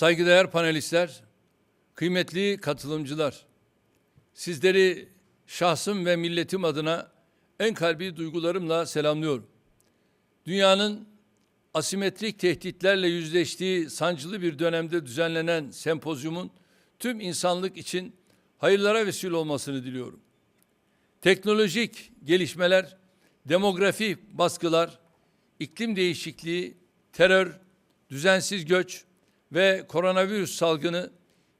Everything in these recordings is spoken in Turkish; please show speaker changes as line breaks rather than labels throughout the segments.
saygıdeğer panelistler, kıymetli katılımcılar, sizleri şahsım ve milletim adına en kalbi duygularımla selamlıyorum. Dünyanın asimetrik tehditlerle yüzleştiği sancılı bir dönemde düzenlenen sempozyumun tüm insanlık için hayırlara vesile olmasını diliyorum. Teknolojik gelişmeler, demografi baskılar, iklim değişikliği, terör, düzensiz göç ve koronavirüs salgını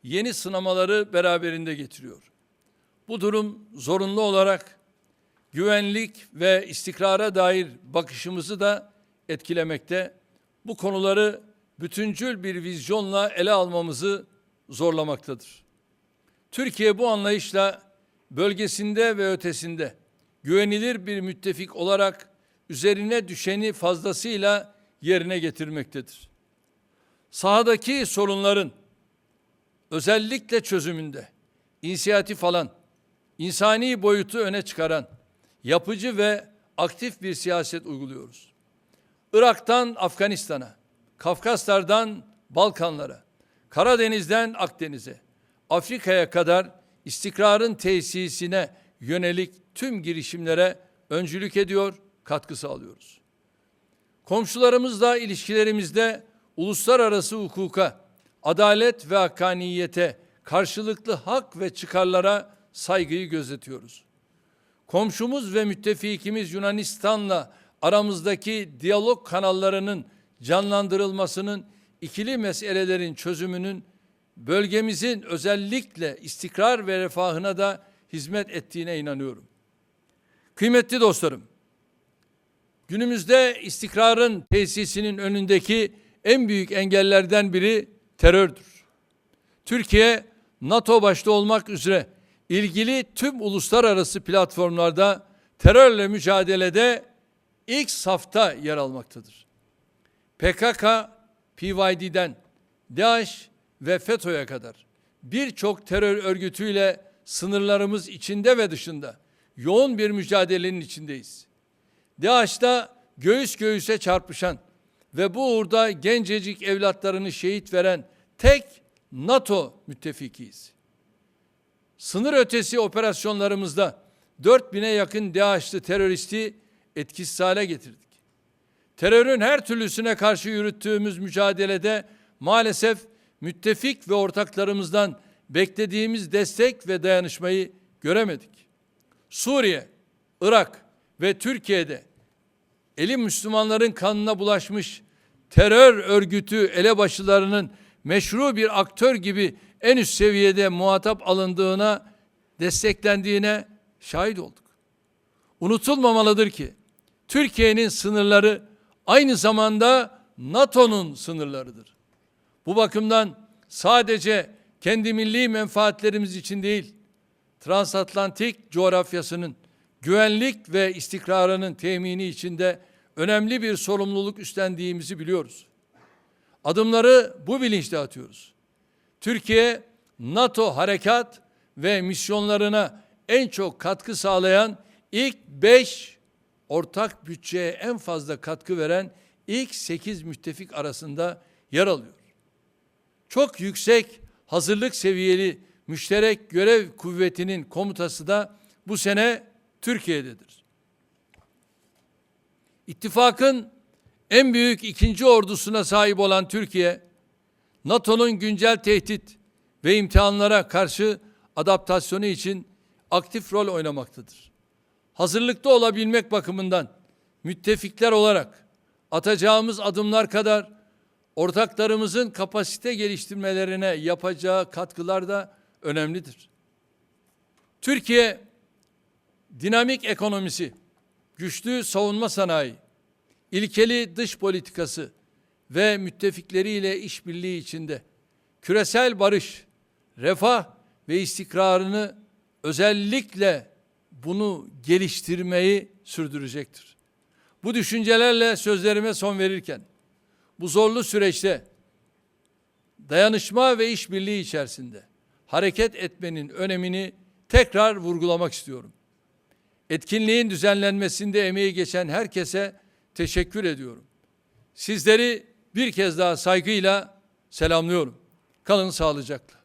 yeni sınamaları beraberinde getiriyor. Bu durum zorunlu olarak güvenlik ve istikrara dair bakışımızı da etkilemekte. Bu konuları bütüncül bir vizyonla ele almamızı zorlamaktadır. Türkiye bu anlayışla bölgesinde ve ötesinde güvenilir bir müttefik olarak üzerine düşeni fazlasıyla yerine getirmektedir. Sahadaki sorunların özellikle çözümünde inisiyatif alan, insani boyutu öne çıkaran, yapıcı ve aktif bir siyaset uyguluyoruz. Irak'tan Afganistan'a, Kafkaslardan Balkanlara, Karadeniz'den Akdeniz'e, Afrika'ya kadar istikrarın tesisine yönelik tüm girişimlere öncülük ediyor, katkı sağlıyoruz. Komşularımızla ilişkilerimizde uluslararası hukuka, adalet ve hakkaniyete, karşılıklı hak ve çıkarlara saygıyı gözetiyoruz. Komşumuz ve müttefikimiz Yunanistan'la aramızdaki diyalog kanallarının canlandırılmasının ikili meselelerin çözümünün bölgemizin özellikle istikrar ve refahına da hizmet ettiğine inanıyorum. Kıymetli dostlarım, günümüzde istikrarın tesisinin önündeki en büyük engellerden biri terördür. Türkiye, NATO başta olmak üzere ilgili tüm uluslararası platformlarda terörle mücadelede ilk safta yer almaktadır. PKK, PYD'den DAEŞ ve FETÖ'ye kadar birçok terör örgütüyle sınırlarımız içinde ve dışında yoğun bir mücadelenin içindeyiz. DAEŞ'ta göğüs göğüse çarpışan ve bu uğurda gencecik evlatlarını şehit veren tek NATO müttefikiyiz. Sınır ötesi operasyonlarımızda 4000'e yakın DAEŞ'li teröristi etkisiz hale getirdik. Terörün her türlüsüne karşı yürüttüğümüz mücadelede maalesef müttefik ve ortaklarımızdan beklediğimiz destek ve dayanışmayı göremedik. Suriye, Irak ve Türkiye'de eli Müslümanların kanına bulaşmış terör örgütü elebaşılarının meşru bir aktör gibi en üst seviyede muhatap alındığına, desteklendiğine şahit olduk. Unutulmamalıdır ki Türkiye'nin sınırları aynı zamanda NATO'nun sınırlarıdır. Bu bakımdan sadece kendi milli menfaatlerimiz için değil, transatlantik coğrafyasının güvenlik ve istikrarının temini içinde önemli bir sorumluluk üstlendiğimizi biliyoruz. Adımları bu bilinçle atıyoruz. Türkiye, NATO harekat ve misyonlarına en çok katkı sağlayan ilk beş ortak bütçeye en fazla katkı veren ilk sekiz müttefik arasında yer alıyor. Çok yüksek hazırlık seviyeli müşterek görev kuvvetinin komutası da bu sene Türkiye'dedir. İttifakın en büyük ikinci ordusuna sahip olan Türkiye, NATO'nun güncel tehdit ve imtihanlara karşı adaptasyonu için aktif rol oynamaktadır. Hazırlıklı olabilmek bakımından müttefikler olarak atacağımız adımlar kadar ortaklarımızın kapasite geliştirmelerine yapacağı katkılar da önemlidir. Türkiye dinamik ekonomisi, güçlü savunma sanayi, ilkeli dış politikası ve müttefikleriyle işbirliği içinde küresel barış, refah ve istikrarını özellikle bunu geliştirmeyi sürdürecektir. Bu düşüncelerle sözlerime son verirken bu zorlu süreçte dayanışma ve işbirliği içerisinde hareket etmenin önemini tekrar vurgulamak istiyorum. Etkinliğin düzenlenmesinde emeği geçen herkese teşekkür ediyorum. Sizleri bir kez daha saygıyla selamlıyorum. Kalın sağlıcakla.